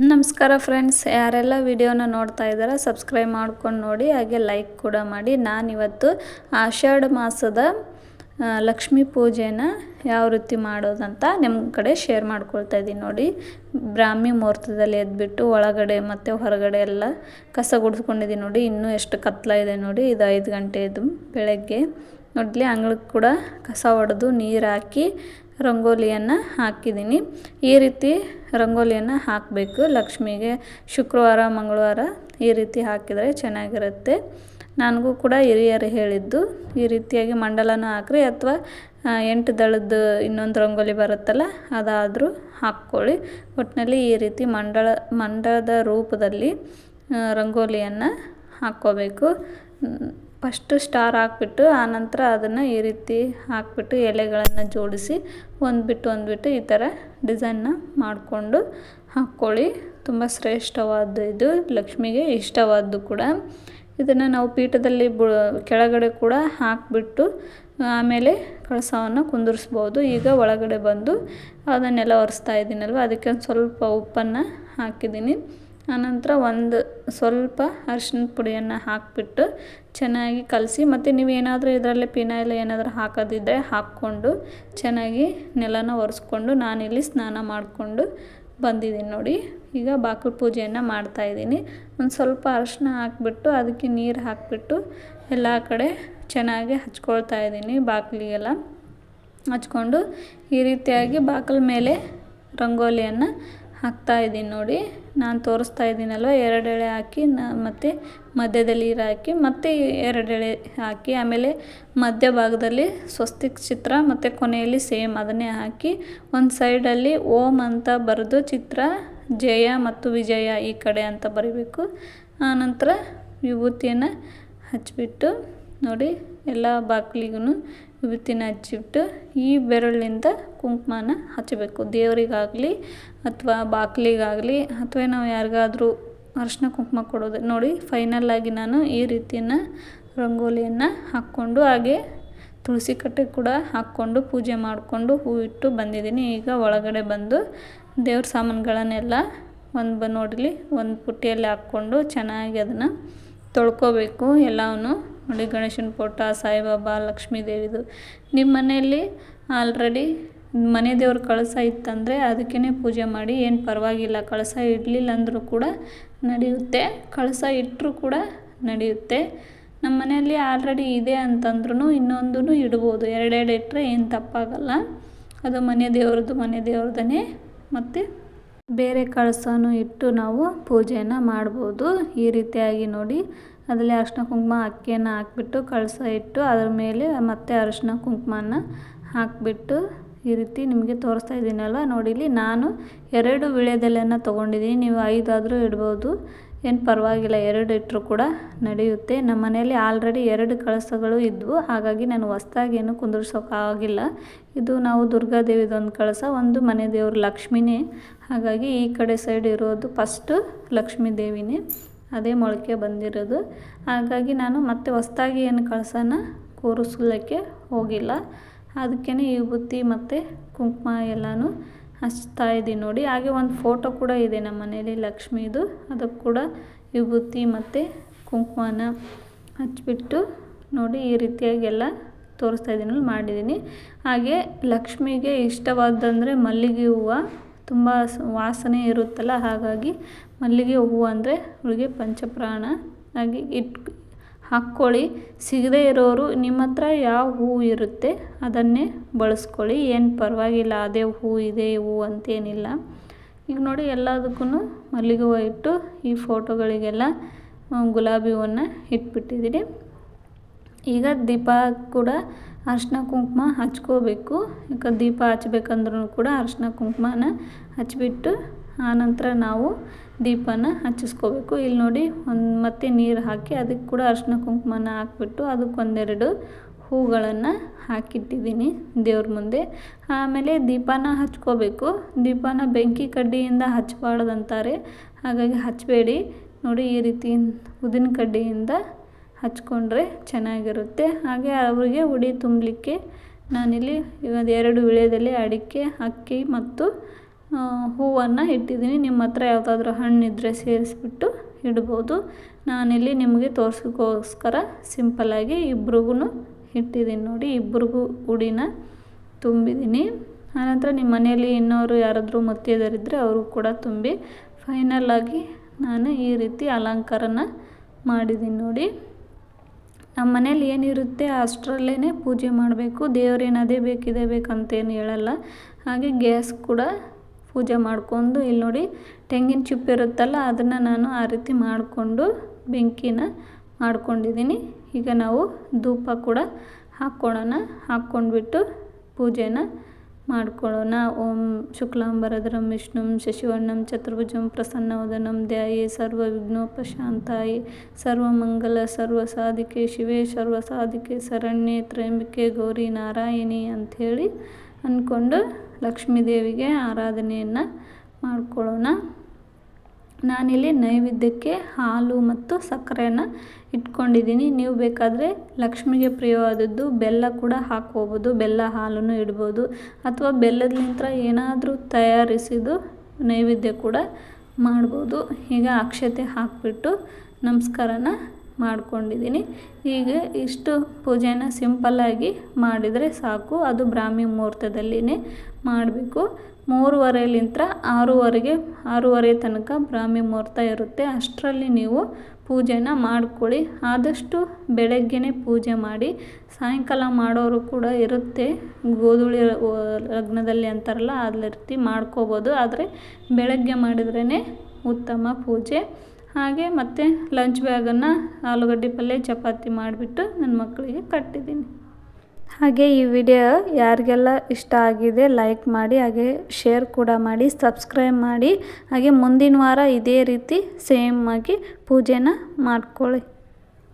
ನಮಸ್ಕಾರ ಫ್ರೆಂಡ್ಸ್ ಯಾರೆಲ್ಲ ವಿಡಿಯೋನ ನೋಡ್ತಾ ಇದ್ದಾರೆ ಸಬ್ಸ್ಕ್ರೈಬ್ ಮಾಡ್ಕೊಂಡು ನೋಡಿ, ಹಾಗೆ ಲೈಕ್ ಕೂಡ ಮಾಡಿ. ನಾನಿವತ್ತು ಆಷಾಢ ಮಾಸದ ಲಕ್ಷ್ಮೀ ಪೂಜೆನ ಯಾವ ರೀತಿ ಮಾಡೋದಂತ ನಿಮ್ಮ ಕಡೆ ಶೇರ್ ಮಾಡ್ಕೊಳ್ತಾ ಇದ್ದೀನಿ ನೋಡಿ. ಬ್ರಾಹ್ಮಿ ಮುಹೂರ್ತದಲ್ಲಿ ಎದ್ಬಿಟ್ಟು ಒಳಗಡೆ ಮತ್ತು ಹೊರಗಡೆ ಎಲ್ಲ ಕಸ ಗುಡಿಸ್ಕೊಂಡಿದ್ದೀನಿ ನೋಡಿ. ಇನ್ನೂ ಎಷ್ಟು ಕತ್ಲ ಇದೆ ನೋಡಿ. ಇದು ಐದು ಗಂಟೆದು ಬೆಳಗ್ಗೆ. ನೋಡಲಿ ಅಂಗಳಕ್ಕೆ ಕೂಡ ಕಸ ಹೊಡೆದು ನೀರು ಹಾಕಿ ರಂಗೋಲಿಯನ್ನು ಹಾಕಿದ್ದೀನಿ. ಈ ರೀತಿ ರಂಗೋಲಿಯನ್ನು ಹಾಕಬೇಕು. ಲಕ್ಷ್ಮಿಗೆ ಶುಕ್ರವಾರ, ಮಂಗಳವಾರ ಈ ರೀತಿ ಹಾಕಿದರೆ ಚೆನ್ನಾಗಿರುತ್ತೆ. ನನಗೂ ಕೂಡ ಹಿರಿಯರು ಹೇಳಿದ್ದು ಈ ರೀತಿಯಾಗಿ ಮಂಡಲನ ಹಾಕ್ರಿ ಅಥವಾ ಎಂಟು ದಳದ್ದು ಇನ್ನೊಂದು ರಂಗೋಲಿ ಬರುತ್ತಲ್ಲ ಅದಾದರೂ ಹಾಕ್ಕೊಳ್ಳಿ. ಒಟ್ಟಿನಲ್ಲಿ ಈ ರೀತಿ ಮಂಡಳ ಮಂಡಳದ ರೂಪದಲ್ಲಿ ರಂಗೋಲಿಯನ್ನು ಹಾಕ್ಕೋಬೇಕು. ಫಸ್ಟು ಸ್ಟಾರ್ ಹಾಕ್ಬಿಟ್ಟು ಆನಂತರ ಅದನ್ನು ಈ ರೀತಿ ಹಾಕ್ಬಿಟ್ಟು ಎಲೆಗಳನ್ನು ಜೋಡಿಸಿ, ಒಂದು ಬಿಟ್ಟು ಒಂದು ಬಿಟ್ಟು ಈ ಥರ ಡಿಸೈನ್ನ ಮಾಡಿಕೊಂಡು ಹಾಕ್ಕೊಳ್ಳಿ. ತುಂಬ ಶ್ರೇಷ್ಠವಾದ ಇದು, ಲಕ್ಷ್ಮಿಗೆ ಇಷ್ಟವಾದ್ದು ಕೂಡ. ಇದನ್ನು ನಾವು ಪೀಠದಲ್ಲಿ ಬು, ಕೆಳಗಡೆ ಕೂಡ ಹಾಕಿಬಿಟ್ಟು, ಆಮೇಲೆ ಕಳಸವನ್ನು ಕುಂದಿರಿಸ್ಬೋದು. ಈಗ ಒಳಗಡೆ ಬಂದು ಅದನ್ನೆಲ್ಲ ಒರೆಸ್ತಾ ಇದ್ದೀನಲ್ವ, ಅದಕ್ಕೆ ಒಂದು ಸ್ವಲ್ಪ ಉಪ್ಪನ್ನು ಹಾಕಿದ್ದೀನಿ. ಆನಂತರ ಒಂದು ಸ್ವಲ್ಪ ಅರ್ಶಿನ ಪುಡಿಯನ್ನು ಹಾಕಿಬಿಟ್ಟು ಚೆನ್ನಾಗಿ ಕಲಸಿ, ಮತ್ತು ನೀವೇನಾದರೂ ಇದರಲ್ಲಿ ಪಿನಾಯ್ಲ್ ಏನಾದರೂ ಹಾಕೋದಿದ್ದರೆ ಹಾಕ್ಕೊಂಡು ಚೆನ್ನಾಗಿ ನೆಲನ ಒರೆಸ್ಕೊಂಡು ನಾನಿಲ್ಲಿ ಸ್ನಾನ ಮಾಡಿಕೊಂಡು ಬಂದಿದ್ದೀನಿ ನೋಡಿ. ಈಗ ಬಾಗಿಲು ಪೂಜೆಯನ್ನು ಮಾಡ್ತಾಯಿದ್ದೀನಿ ಒಂದು ಸ್ವಲ್ಪ ಅರಿಶಿನ ಹಾಕಿಬಿಟ್ಟು ಅದಕ್ಕೆ ನೀರು ಹಾಕಿಬಿಟ್ಟು ಎಲ್ಲ ಕಡೆ ಚೆನ್ನಾಗಿ ಹಚ್ಕೊಳ್ತಾ ಇದ್ದೀನಿ ಬಾಗಿಲಿಗೆಲ್ಲ ಹಚ್ಕೊಂಡು ಈ ರೀತಿಯಾಗಿ ಬಾಗಿಲ ಮೇಲೆ ರಂಗೋಲಿಯನ್ನು ಹಾಕ್ತಾ ಇದ್ದೀನಿ ನೋಡಿ. ನಾನು ತೋರಿಸ್ತಾ ಇದ್ದೀನಲ್ವ? ಎರಡು ಎಳೆ ಹಾಕಿ ನ ಮತ್ತು ಮಧ್ಯದಲ್ಲಿ ನೀರು ಹಾಕಿ, ಮತ್ತೆ ಎರಡು ಎಳೆ ಹಾಕಿ, ಆಮೇಲೆ ಮಧ್ಯ ಭಾಗದಲ್ಲಿ ಸ್ವಸ್ತಿಕ್ ಚಿತ್ರ ಮತ್ತು ಕೊನೆಯಲ್ಲಿ ಸೇಮ್ ಅದನ್ನೇ ಹಾಕಿ, ಒಂದು ಸೈಡಲ್ಲಿ ಓಂ ಅಂತ ಬರೆದು ಚಿತ್ರ, ಜಯ ಮತ್ತು ವಿಜಯ ಈ ಕಡೆ ಅಂತ ಬರೀಬೇಕು. ಆನಂತರ ವಿಭೂತಿಯನ್ನು ಹಚ್ಚಿಬಿಟ್ಟು ನೋಡಿ, ಎಲ್ಲ ಬಾಗಿಲಿಗೂ ವಿಭೂತಿನ ಹಚ್ಚಿಬಿಟ್ಟು ಈ ಬೆರಳಿನಿಂದ ಕುಂಕುಮನ ಹಚ್ಚಬೇಕು. ದೇವರಿಗಾಗಲಿ ಅಥವಾ ಬಾಗಿಲಿಗಾಗಲಿ ಅಥವಾ ನಾವು ಯಾರಿಗಾದ್ರೂ ಅರಿಶಿನ ಕುಂಕುಮ ಕೊಡೋದು. ನೋಡಿ ಫೈನಲ್ಲಾಗಿ ನಾನು ಈ ರೀತಿಯನ್ನ ರಂಗೋಲಿಯನ್ನು ಹಾಕ್ಕೊಂಡು, ಹಾಗೆ ತುಳಸಿ ಕಟ್ಟೆ ಕೂಡ ಹಾಕ್ಕೊಂಡು ಪೂಜೆ ಮಾಡಿಕೊಂಡು ಹೂವಿಟ್ಟು ಬಂದಿದ್ದೀನಿ. ಈಗ ಒಳಗಡೆ ಬಂದು ದೇವ್ರ ಸಾಮಾನುಗಳನ್ನೆಲ್ಲ ಒಂದು ಬ ನೋಡಲಿ ಒಂದು ಪುಟ್ಟಿಯಲ್ಲಿ ಹಾಕ್ಕೊಂಡು ಚೆನ್ನಾಗಿ ಅದನ್ನು ತೊಳ್ಕೊಬೇಕು. ಎಲ್ಲವನ್ನು ನೋಡಿ ಗಣೇಶನ ಫೋಟೋ, ಸಾಯಿಬಾಬಾ, ಲಕ್ಷ್ಮೀ ದೇವಿದು. ನಿಮ್ಮ ಮನೆಯಲ್ಲಿ ಆಲ್ರೆಡಿ ಮನೆ ದೇವ್ರ ಕಳಸ ಇತ್ತಂದರೆ ಅದಕ್ಕೇ ಪೂಜೆ ಮಾಡಿ, ಏನು ಪರವಾಗಿಲ್ಲ, ಕಳಸ ಇಡಲಿಲ್ಲ ಅಂದರೂ ಕೂಡ ನಡೆಯುತ್ತೆ. ಕಳಸ ಇಟ್ಟರೂ ಕೂಡ ನಡೆಯುತ್ತೆ. ನಮ್ಮ ಮನೆಯಲ್ಲಿ ಆಲ್ರೆಡಿ ಇದೆ ಅಂತಂದ್ರೂ ಇನ್ನೊಂದೂ ಇಡ್ಬೋದು. ಎರಡೆರಡು ಇಟ್ಟರೆ ಏನು ತಪ್ಪಾಗಲ್ಲ. ಅದು ಮನೆ ದೇವ್ರದ್ದು, ಮನೆ ದೇವ್ರದೇ ಮತ್ತು ಬೇರೆ ಕಳಸನೂ ಇಟ್ಟು ನಾವು ಪೂಜೆಯನ್ನು ಮಾಡ್ಬೋದು. ಈ ರೀತಿಯಾಗಿ ನೋಡಿ ಅದರಲ್ಲಿ ಅರಿಶಿನ ಕುಂಕುಮ ಅಕ್ಕಿಯನ್ನು ಹಾಕ್ಬಿಟ್ಟು ಕಳಸ ಇಟ್ಟು ಅದ್ರ ಮೇಲೆ ಮತ್ತೆ ಅರಿಶಿನ ಕುಂಕುಮನ ಹಾಕಿಬಿಟ್ಟು ಈ ರೀತಿ ನಿಮಗೆ ತೋರಿಸ್ತಾ ಇದ್ದೀನಲ್ವ? ಇಲ್ಲಿ ನಾನು ಎರಡು ವಿಳೆದೆಲೆಯನ್ನು ತೊಗೊಂಡಿದ್ದೀನಿ. ನೀವು ಐದಾದರೂ ಇಡ್ಬೋದು. ಏನು ಪರವಾಗಿಲ್ಲ, ಎರಡು ಇಟ್ಟರು ಕೂಡ ನಡೆಯುತ್ತೆ. ನಮ್ಮ ಮನೆಯಲ್ಲಿ ಆಲ್ರೆಡಿ ಎರಡು ಕಳಸಗಳು ಇದ್ವು. ಹಾಗಾಗಿ ನಾನು ಹೊಸ್ದಾಗಿ ಏನು ಕುಂದಿರ್ಸೋಕ್ಕಾಗಿಲ್ಲ ಇದು ನಾವು ದುರ್ಗಾದೇವಿದೊಂದು ಕಳಸ, ಒಂದು ಮನೆ ದೇವರು ಲಕ್ಷ್ಮಿನೇ. ಹಾಗಾಗಿ ಈ ಕಡೆ ಸೈಡ್ ಇರೋದು ಫಸ್ಟು ಲಕ್ಷ್ಮೀ ದೇವಿನೇ. ಅದೇ ಮೊಳಕೆ ಬಂದಿರೋದು. ಹಾಗಾಗಿ ನಾನು ಮತ್ತೆ ಹೊಸ್ದಾಗಿ ಏನು ಕಳಸನ ಕೂರಿಸ್ಲಿಕ್ಕೆ ಹೋಗಿಲ್ಲ. ಅದಕ್ಕೇ ವಿಭೂತಿ ಮತ್ತು ಕುಂಕುಮ ಎಲ್ಲನೂ ಹಚ್ತಾ ಇದ್ದೀನಿ ನೋಡಿ. ಹಾಗೆ ಒಂದು ಫೋಟೋ ಕೂಡ ಇದೆ ನಮ್ಮ ಮನೇಲಿ ಲಕ್ಷ್ಮೀದು. ಅದಕ್ಕೆ ಕೂಡ ವಿಭೂತಿ ಮತ್ತು ಕುಂಕುಮನ ಹಚ್ಚಿಬಿಟ್ಟು ನೋಡಿ ಈ ರೀತಿಯಾಗಿ ಎಲ್ಲ ತೋರಿಸ್ತಾ ಇದ್ದೀನಿ, ಮಾಡಿದ್ದೀನಿ. ಹಾಗೆ ಲಕ್ಷ್ಮಿಗೆ ಇಷ್ಟವಾದಂದರೆ ಮಲ್ಲಿಗೆ ಹೂವು ತುಂಬ ವಾಸನೆ ಇರುತ್ತಲ್ಲ, ಹಾಗಾಗಿ ಮಲ್ಲಿಗೆ ಹೂವು ಅಂದರೆ ಅವಳಿಗೆ ಪಂಚಪ್ರಾಣ. ಹಾಗೆ ಇಟ್ ಹಾಕ್ಕೊಳ್ಳಿ. ಸಿಗದೇ ಇರೋರು ನಿಮ್ಮ ಹತ್ರ ಯಾವ ಹೂವು ಇರುತ್ತೆ ಅದನ್ನೇ ಬಳಸ್ಕೊಳ್ಳಿ. ಏನು ಪರವಾಗಿಲ್ಲ, ಅದೇ ಹೂವು ಇದೆ ಹೂವು ಅಂತೇನಿಲ್ಲ. ಈಗ ನೋಡಿ ಎಲ್ಲದಕ್ಕೂ ಮಲ್ಲಿಗೆ ಹೂವು ಇಟ್ಟು ಈ ಫೋಟೋಗಳಿಗೆಲ್ಲ ಗುಲಾಬಿ ಹೂವನ್ನು ಇಟ್ಬಿಟ್ಟಿದ್ದೀನಿ. ಈಗ ದೀಪ ಕೂಡ ಅರಿಶಿನ ಕುಂಕುಮ ಹಚ್ಕೋಬೇಕು. ಯಾಕೆ ದೀಪ ಹಚ್ಬೇಕಂದ್ರೂ ಕೂಡ ಅರಿಶಿನ ಕುಂಕುಮನ ಹಚ್ಬಿಟ್ಟು ಆನಂತರ ನಾವು ದೀಪನ ಹಚ್ಚಿಸ್ಕೋಬೇಕು. ಇಲ್ಲಿ ನೋಡಿ ಒಂದು ಮತ್ತೆ ನೀರು ಹಾಕಿ ಅದಕ್ಕೆ ಕೂಡ ಅರಿಶಿನ ಕುಂಕುಮನ ಹಾಕ್ಬಿಟ್ಟು ಅದಕ್ಕೊಂದೆರಡು ಹೂಗಳನ್ನು ಹಾಕಿಟ್ಟಿದ್ದೀನಿ ದೇವ್ರ ಮುಂದೆ. ಆಮೇಲೆ ದೀಪನ ಹಚ್ಕೋಬೇಕು. ದೀಪನ ಬೆಂಕಿ ಕಡ್ಡಿಯಿಂದ ಹಚ್ಚಬಾರ್ದಂತಾರೆ ಹಾಗಾಗಿ ಹಚ್ಚಬೇಡಿ ನೋಡಿ ಈ ರೀತಿ ಉದಿನ ಕಡ್ಡಿಯಿಂದ ಹಚ್ಕೊಂಡ್ರೆ ಚೆನ್ನಾಗಿರುತ್ತೆ. ಹಾಗೆ ಅವರಿಗೆ ಉಡಿ ತುಂಬಲಿಕ್ಕೆ ನಾನಿಲ್ಲಿ ಇವಾಗ ಎರಡು ವೀಳ್ಯದಲ್ಲಿ ಅಡಿಕೆ, ಅಕ್ಕಿ ಮತ್ತು ಹೂವನ್ನು ಇಟ್ಟಿದ್ದೀನಿ. ನಿಮ್ಮ ಹತ್ರ ಯಾವುದಾದ್ರೂ ಹಣ್ಣಿದ್ರೆ ಸೇರಿಸ್ಬಿಟ್ಟು ಇಡ್ಬೋದು. ನಾನಿಲ್ಲಿ ನಿಮಗೆ ತೋರಿಸೋಕ್ಕೋಸ್ಕರ ಸಿಂಪಲ್ಲಾಗಿ ಇಬ್ರಿಗೂ ಇಟ್ಟಿದ್ದೀನಿ ನೋಡಿ. ಇಬ್ರಿಗೂ ಉಡಿನ ತುಂಬಿದ್ದೀನಿ. ಆನಂತರ ನಿಮ್ಮ ಮನೆಯಲ್ಲಿ ಇನ್ನೋರು ಯಾರಾದರೂ ಮುತ್ತೈದರಿದ್ದರೆ ಅವರು ಕೂಡ ತುಂಬಿ, ಫೈನಲ್ ಆಗಿ ನಾನು ಈ ರೀತಿ ಅಲಂಕಾರನ ಮಾಡಿದ್ದೀನಿ ನೋಡಿ. ನಮ್ಮ ಮನೇಲಿ ಏನಿರುತ್ತೆ ಅಷ್ಟರಲ್ಲೇ ಪೂಜೆ ಮಾಡಬೇಕು. ದೇವ್ರೇನು ಅದೇ ಬೇಕು, ಇದೇ ಬೇಕಂತೇನು ಹೇಳಲ್ಲ. ಹಾಗೆ ಗ್ಯಾಸ್ ಕೂಡ ಪೂಜೆ ಮಾಡಿಕೊಂಡು, ಇಲ್ಲಿ ನೋಡಿ ತೆಂಗಿನ ಚಿಪ್ಪು ಇರುತ್ತಲ್ಲ, ಅದನ್ನು ನಾನು ಆ ರೀತಿ ಮಾಡಿಕೊಂಡು ಬೆಂಕಿನ ಮಾಡ್ಕೊಂಡಿದ್ದೀನಿ. ಈಗ ನಾವು ಧೂಪ ಕೂಡ ಹಾಕ್ಕೊಳ್ಳೋಣ ಹಾಕ್ಕೊಂಡ್ಬಿಟ್ಟು ಪೂಜೆನ ಮಾಡ್ಕೊಳ್ಳೋಣ. ಓಂ ಶುಕ್ಲಾಂಬರಧರಂ, ವಿಷ್ಣುಂ, ಶಶಿವರ್ಣಂ, ಚತುರ್ಭುಜಂ, ಪ್ರಸನ್ನವದನಂ, ಧ್ಯಾಯೇ ಸರ್ವ ವಿಘ್ನೋಪಶಾಂತಾಯಿ. ಸರ್ವಮಂಗಲ ಸರ್ವಸಾಧಿಕೆ ಶಿವೆ ಸರ್ವಸಾಧಿಕೆ ಶರಣ್ಯೆ, ತ್ರಯಂಬಿಕೆ, ಗೌರಿ ನಾರಾಯಣಿ ಅಂಥೇಳಿ ಅಂದ್ಕೊಂಡು ಲಕ್ಷ್ಮೀದೇವಿಗೆ ಆರಾಧನೆಯನ್ನು ಮಾಡ್ಕೊಳ್ಳೋಣ. ನಾನಿಲ್ಲಿ ನೈವೇದ್ಯಕ್ಕೆ ಹಾಲು ಮತ್ತು ಸಕ್ಕರೆಯನ್ನು ಇಟ್ಕೊಂಡಿದ್ದೀನಿ. ನೀವು ಬೇಕಾದರೆ ಲಕ್ಷ್ಮಿಗೆ ಪ್ರಿಯವಾದದ್ದು ಬೆಲ್ಲ ಕೂಡ ಹಾಕ್ಕೋಬೋದು. ಬೆಲ್ಲ ಹಾಲನ್ನು ಇಡ್ಬೋದು. ಅಥವಾ ಬೆಲ್ಲದಲಿಂತ್ರ ಏನಾದರೂ ತಯಾರಿಸಿದ್ದು ನೈವೇದ್ಯ ಕೂಡ ಮಾಡ್ಬೋದು. ಈಗ ಅಕ್ಷತೆ ಹಾಕಿಬಿಟ್ಟು ನಮಸ್ಕಾರನ ಮಾಡ್ಕೊಂಡಿದ್ದೀನಿ. ಹೀಗೆ ಇಷ್ಟು ಪೂಜೆನ ಸಿಂಪಲ್ಲಾಗಿ ಮಾಡಿದರೆ ಸಾಕು. ಅದು ಬ್ರಾಹ್ಮಿ ಮುಹೂರ್ತದಲ್ಲಿನೇ ಮಾಡಬೇಕು. ಮೂರುವರೆಲಿಂತ ಆರೂವರೆಗೆ, ಆರೂವರೆ ತನಕ ಬ್ರಾಹ್ಮಿ ಮುಹೂರ್ತ ಇರುತ್ತೆ. ಅಷ್ಟರಲ್ಲಿ ನೀವು ಪೂಜೆನ ಮಾಡ್ಕೊಳ್ಳಿ. ಆದಷ್ಟು ಬೆಳಗ್ಗೆನೇ ಪೂಜೆ ಮಾಡಿ. ಸಾಯಂಕಾಲ ಮಾಡೋರು ಕೂಡ ಇರುತ್ತೆ. ಗೋಧುಳಿ ಲಗ್ನದಲ್ಲಿ ಅಂತಾರಲ್ಲ ಅದೇ ರೀತಿ ಮಾಡ್ಕೋಬೋದು. ಆದರೆ ಬೆಳಗ್ಗೆ ಮಾಡಿದ್ರೇ ಉತ್ತಮ ಪೂಜೆ. ಹಾಗೆ ಮತ್ತು ಲಂಚ್ ಬ್ಯಾಗನ್ನು ಆಲೂಗಡ್ಡೆ ಪಲ್ಯ, ಚಪಾತಿ ಮಾಡಿಬಿಟ್ಟು ನನ್ನ ಮಕ್ಕಳಿಗೆ ಕಟ್ಟಿದ್ದೀನಿ. ಹಾಗೆ ಈ ವಿಡಿಯೋ ಯಾರಿಗೆಲ್ಲ ಇಷ್ಟ ಆಗಿದೆ ಲೈಕ್ ಮಾಡಿ, ಹಾಗೆ ಶೇರ್ ಕೂಡ ಮಾಡಿ ಸಬ್ಸ್ಕ್ರೈಬ್ ಮಾಡಿ, ಹಾಗೆ ಮುಂದಿನ ವಾರ ಇದೇ ರೀತಿ ಸೇಮ್ ಆಗಿ ಪೂಜೆನ ಮಾಡ್ಕೊಳ್ಳಿ.